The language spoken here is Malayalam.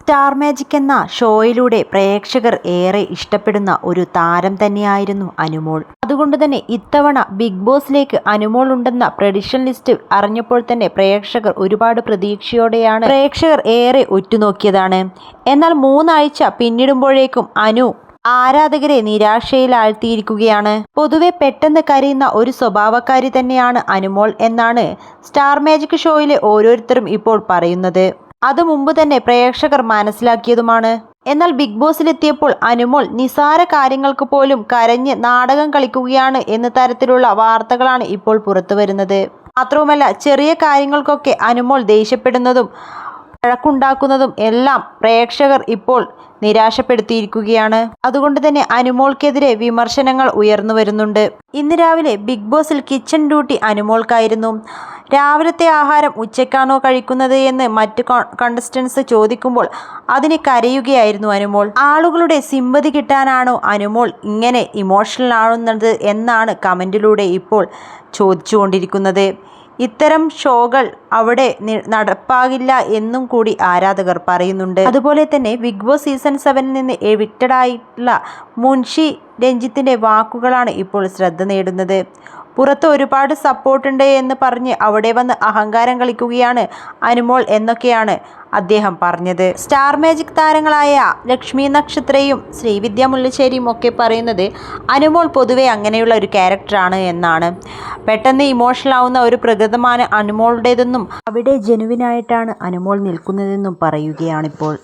സ്റ്റാർ മാജിക് എന്ന ഷോയിലൂടെ പ്രേക്ഷകർ ഏറെ ഇഷ്ടപ്പെടുന്ന ഒരു താരം തന്നെയായിരുന്നു അനുമോൾ. അതുകൊണ്ട് തന്നെ ഇത്തവണ ബിഗ് ബോസിലേക്ക് അനുമോൾ ഉണ്ടെന്ന പ്രഡിഷൻ ലിസ്റ്റ് അറിഞ്ഞപ്പോൾ തന്നെ പ്രേക്ഷകർ ഒരുപാട് പ്രതീക്ഷയോടെയാണ് പ്രേക്ഷകർ ഏറെ ഉറ്റുനോക്കിയതാണ്. എന്നാൽ മൂന്നാഴ്ച പിന്നിടുമ്പോഴേക്കും അനു ആരാധകരെ നിരാശയിലാഴ്ത്തിയിരിക്കുകയാണ്. പൊതുവെ പെട്ടെന്ന് കരയുന്ന ഒരു സ്വഭാവക്കാരി തന്നെയാണ് അനുമോൾ എന്നാണ് സ്റ്റാർ മാജിക് ഷോയിലെ ഓരോരുത്തരും ഇപ്പോൾ പറയുന്നത്. അത് മുമ്പ് തന്നെ പ്രേക്ഷകർ മനസ്സിലാക്കിയതുമാണ്. എന്നാൽ ബിഗ് ബോസിലെത്തിയപ്പോൾ അനുമോൾ നിസാര കാര്യങ്ങൾക്ക് പോലും കരഞ്ഞ് നാടകം കളിക്കുകയാണ് എന്ന തരത്തിലുള്ള വാർത്തകളാണ് ഇപ്പോൾ പുറത്തു വരുന്നത് മാത്രവുമല്ല ചെറിയ കാര്യങ്ങൾക്കൊക്കെ അനുമോൾ ദേഷ്യപ്പെടുന്നതും വഴക്കുണ്ടാക്കുന്നതും എല്ലാം പ്രേക്ഷകർ ഇപ്പോൾ നിരാശപ്പെടുത്തിയിരിക്കുകയാണ്. അതുകൊണ്ട് തന്നെ അനുമോൾക്കെതിരെ വിമർശനങ്ങൾ ഉയർന്നു വരുന്നുണ്ട്. ഇന്ന് രാവിലെ ബിഗ് ബോസിൽ കിച്ചൺ ഡ്യൂട്ടി അനുമോൾക്കായിരുന്നു. രാവിലത്തെ ആഹാരം ഉച്ചയ്ക്കാണോ കഴിക്കുന്നത് എന്ന് മറ്റ് കണ്ടസ്റ്റൻസ് ചോദിക്കുമ്പോൾ അതിന് കരയുകയായിരുന്നു അനുമോൾ. ആളുകളുടെ സിമ്പതി കിട്ടാനാണോ അനുമോൾ ഇങ്ങനെ ഇമോഷണൽ ആവുന്നത് എന്നാണ് കമന്റിലൂടെ ഇപ്പോൾ ചോദിച്ചുകൊണ്ടിരിക്കുന്നത്. ഇത്തരം ഷോകൾ അവിടെ നടപ്പാകില്ല എന്നും കൂടി ആരാധകർ പറയുന്നുണ്ട്. അതുപോലെ തന്നെ ബിഗ് ബോസ് സീസൺ സെവനിൽ നിന്ന് എവിക്റ്റഡായിട്ടുള്ള മുൻഷി രഞ്ജിത്തിന്റെ വാക്കുകളാണ് ഇപ്പോൾ ശ്രദ്ധ നേടുന്നത്. പുറത്ത് ഒരുപാട് സപ്പോർട്ടുണ്ട് എന്ന് പറഞ്ഞ് അവിടെ വന്ന് അഹങ്കാരം കളിക്കുകയാണ് അനുമോൾ എന്നൊക്കെയാണ് അദ്ദേഹം പറഞ്ഞത്. സ്റ്റാർ മാജിക് താരങ്ങളായ ലക്ഷ്മി നക്ഷത്രയും ശ്രീവിദ്യ മുല്ലശ്ശേരിയും ഒക്കെ പറയുന്നത് അനുമോൾ പൊതുവെ അങ്ങനെയുള്ള ഒരു ക്യാരക്ടറാണ് എന്നാണ്. പെട്ടെന്ന് ഇമോഷണൽ ആവുന്ന ഒരു പ്രകൃതമാണ് അനുമോളുടേതെന്നും അവിടെ ജനുവിനായിട്ടാണ് അനുമോൾ നിൽക്കുന്നതെന്നും പറയുകയാണിപ്പോൾ.